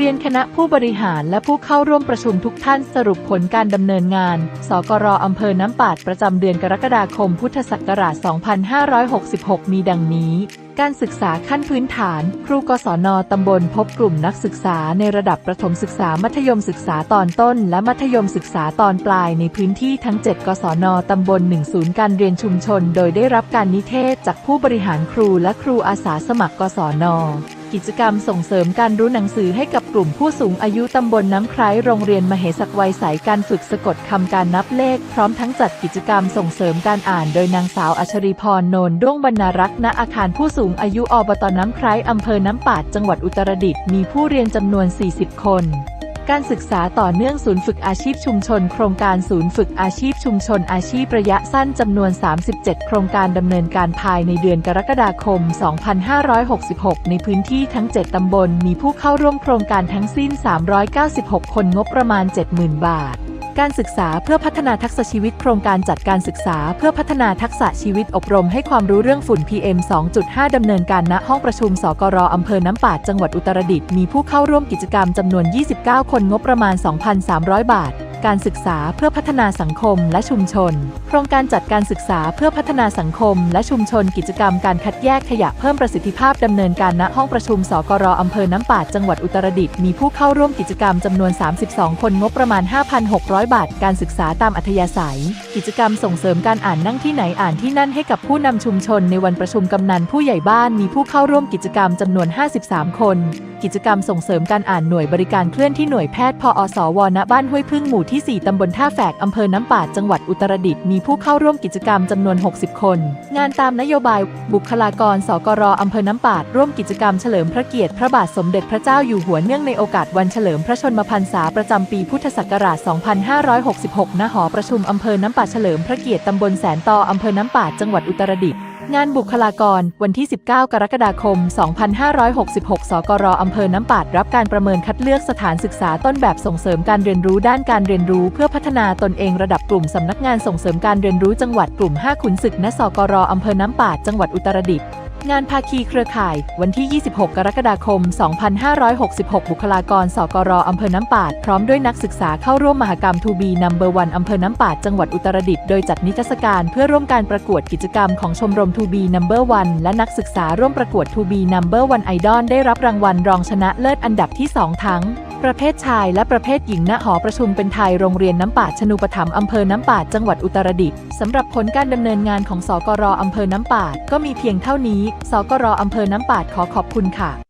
เรียนคณะผู้บริหารและผู้เข้าร่วมประชุมทุกท่านสรุปผลการดำเนินงาน สกรอำเภอน้ำปาดประจำเดือนกรกฎาคมพุทธศักราช 2566 มีดังนี้ การศึกษาขั้นพื้นฐาน ครูกศนตำบลพบกลุ่มนักศึกษาในระดับประถมศึกษามัธยมศึกษาตอนต้น และมัธยมศึกษาตอนปลายในพื้นที่ทั้ง 7 กศนตำบล 1 ศูนย์การเรียนชุมชน โดยได้รับการนิเทศจากผู้บริหารครูและครูอาสาสมัครกศน กิจกรรมส่งเสริมการรู้หนังสือให้กับกลุ่มผู้สูงอายุตำบลน้ำไคล้โรงเรียนมเหสักวัยสายการฝึกสะกดคำการนับเลข พร้อมทั้งจัดกิจกรรมส่งเสริมการอ่านโดยนางสาวอัชรีพรโนนด้วงบรรณรักษ์ณอาคารผู้สูงอายุอบตน้ำไคล้อำเภอน้ำปาดจังหวัดอุตรดิตถ์มีผู้เรียนจำนวน 40 คน การศึกษาต่อเนื่องศูนย์ฝึกอาชีพชุมชน โครงการศูนย์ฝึกอาชีพชุมชนอาชีพระยะสั้นจำนวน 37 โครงการดำเนินการภายในเดือนกรกฎาคม 2566 ในพื้นที่ทั้ง 7 ตำบล มีผู้เข้าร่วมโครงการทั้งสิ้น 396 คนงบประมาณ 70,000 บาท การศึกษาเพื่อพัฒนาทักษะชีวิตโครงการจัดการศึกษาเพื่อพัฒนาทักษะชีวิตอบรมให้ความรู้เรื่องฝุ่น PM 2.5 ดำเนินการณห้องประชุมสกรอำเภอน้ำปาดจังหวัดอุตรดิตถ์มีผู้เข้าร่วมกิจกรรมจำนวน 29 คนงบประมาณ 2,300 บาท การศึกษาเพื่อพัฒนาสังคมและชุมชน โครงการจัดการศึกษาเพื่อพัฒนาสังคม และชุมชนกิจกรรมการคัดแยกขยะเพิ่มประสิทธิภาพดำเนินการณห้องประชุมสกรอำเภอน้ำปาดจังหวัดอุตรดิตถ์มีผู้เข้าร่วมกิจกรรมจำนวน 32 คนงบประมาณ 5,600 บาท การศึกษาตามอัธยาศัย กิจกรรมส่งเสริมการอ่านนั่งที่ไหนอ่านที่นั่นให้กับผู้นำชุมชนในวันประชุมกำนันผู้ใหญ่บ้านมีผู้เข้าร่วมกิจกรรมจำนวน 53 คน กิจกรรมส่งเสริมการอ่านหน่วยบริการเคลื่อนที่หน่วยแพทย์พอสวณบ้านห้วยพึ่งหมู่ที่ที่ 4 ตำบลท่าแฝก อำเภอน้ำป่าจังหวัดอุตรดิตถ์ มีผู้เข้าร่วมกิจกรรมจำนวน 60 คน งานตามนโยบาย บุคลากร สกรอำเภอน้ำป่าร่วมกิจกรรมเฉลิมพระเกียรติพระบาทสมเด็จพระเจ้าอยู่หัวเนื่องในโอกาสวันเฉลิมพระชนมพรรษาประจำปีพุทธศักราช 2566 ณ หอประชุมอำเภอน้ำป่าเฉลิมพระเกียรติตำบลแสนตออำเภอน้ำป่าจังหวัดอุตรดิตถ์ งานบุคลากร วันที่ 19 กรกฎาคม 2566 สกรอำเภอน้ำปาดรับการประเมินคัดเลือกสถานศึกษาต้นแบบส่งเสริมการเรียนรู้ด้านการเรียนรู้เพื่อพัฒนาตนเองระดับกลุ่มสำนักงานส่งเสริมการเรียนรู้จังหวัดกลุ่ม 5 ขุนศึกณสกรอำเภอน้ำปาดจังหวัดอุตรดิตถ์ งานภาคีเครือข่าย วันที่ 26 กรกฎาคม 2566 บุคลากรสกรอำเภอน้ำปาด พร้อมด้วยนักศึกษาเข้าร่วมมหกรรม 2B Number 1อำเภอน้ำปาด จังหวัดอุตรดิตถ์ โดยจัดนิทรรศการเพื่อร่วมการประกวดกิจกรรมของชมรม 2B Number 1และนักศึกษาร่วมประกวด 2B Number 1 Idol ได้รับรางวัลรองชนะเลิศอันดับที่ 2 ทั้ง ประเภทชายและประเภทหญิงณหอประชุมเป็นไทยโรงเรียนน้ำปาดชนูปถัมอำเภอน้ำปาดจังหวัดอุตรดิตถ์สำหรับผลการดำเนินงานของสกรออำเภอน้ำปาดก็มีเพียงเท่านี้ สกรอำเภอน้ำปาดขอขอบคุณค่ะ